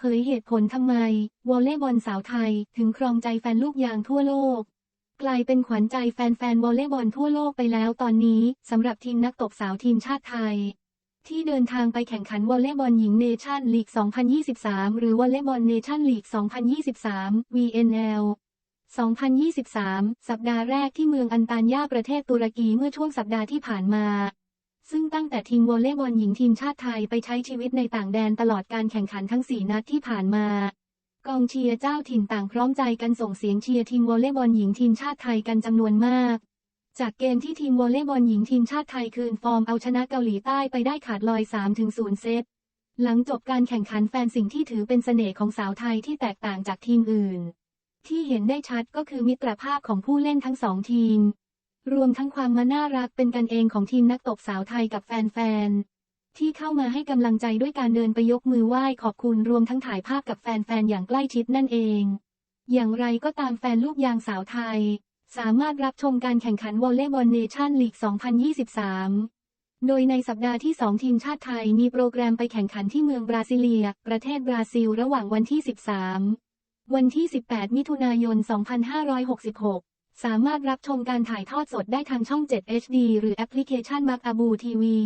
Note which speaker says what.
Speaker 1: เผยเหตุผลทำไม วอลเลย์บอลสาวไทย ถึงครองใจแฟนลูกยางทั่วโลก กลายเป็นขวัญใจแฟนๆวอลเลย์บอลทั่วโลกไปแล้วตอนนี้สำหรับทีมนักตบสาวทีมชาติไทย ที่เดินทางไปแข่งขันวอลเลย์บอลหญิงเนชั่นลีก 2023 หรือวอลเลย์บอลเนชั่นลีก 2023 VNL 2023 สัปดาห์แรกที่เมืองอันตานยาประเทศตุรกีเมื่อช่วงสัปดาห์ที่ผ่านมา ซึ่งตั้งแต่ทีมวอลเลย์บอลหญิงทีมชาติไทยไปใช้ชีวิตในต่างแดนตลอดการแข่งขันทั้ง 4 นัดที่ผ่านมา กองเชียร์เจ้าถิ่นต่างพร้อมใจกันส่งเสียงเชียร์ทีมวอลเลย์บอลหญิงทีมชาติไทยกันจำนวนมาก จากเกมที่ทีมวอลเลย์บอลหญิงทีมชาติไทยคืนฟอร์มเอาชนะเกาหลีใต้ไปได้ขาดลอย 3-0 เซต หลังจบการแข่งขันแฟนสิ่งที่ถือเป็นเสน่ห์ของสาวไทยที่แตกต่างจากทีมอื่น ที่เห็นได้ชัดก็คือมิตรภาพของผู้เล่นทั้งสองทีม รวมทั้งความมาน่ารักเป็นกันเองของทีมนักตบสาวไทยกับแฟนๆ ที่เข้ามาให้กำลังใจด้วยการเดินไปยกมือไหว้ขอบคุณรวมทั้งถ่ายภาพกับแฟนๆ อย่างใกล้ชิดนั่นเอง อย่างไรก็ตามแฟนลูกยางสาวไทย สามารถรับชมการแข่งขันวอลเลย์บอลเนชั่นลีก 2023 โดยในสัปดาห์ที่ 2 ทีมชาติไทยมีโปรแกรมไปแข่งขันที่เมืองบราซิเลีย ประเทศบราซิล ระหว่างวันที่ 13 วันที่ 18 มิถุนายน 2566 สามารถรับชมการถ่ายทอดสดได้ทางช่อง 7 HD หรือแอปพลิเคชันมักอาบูทีวี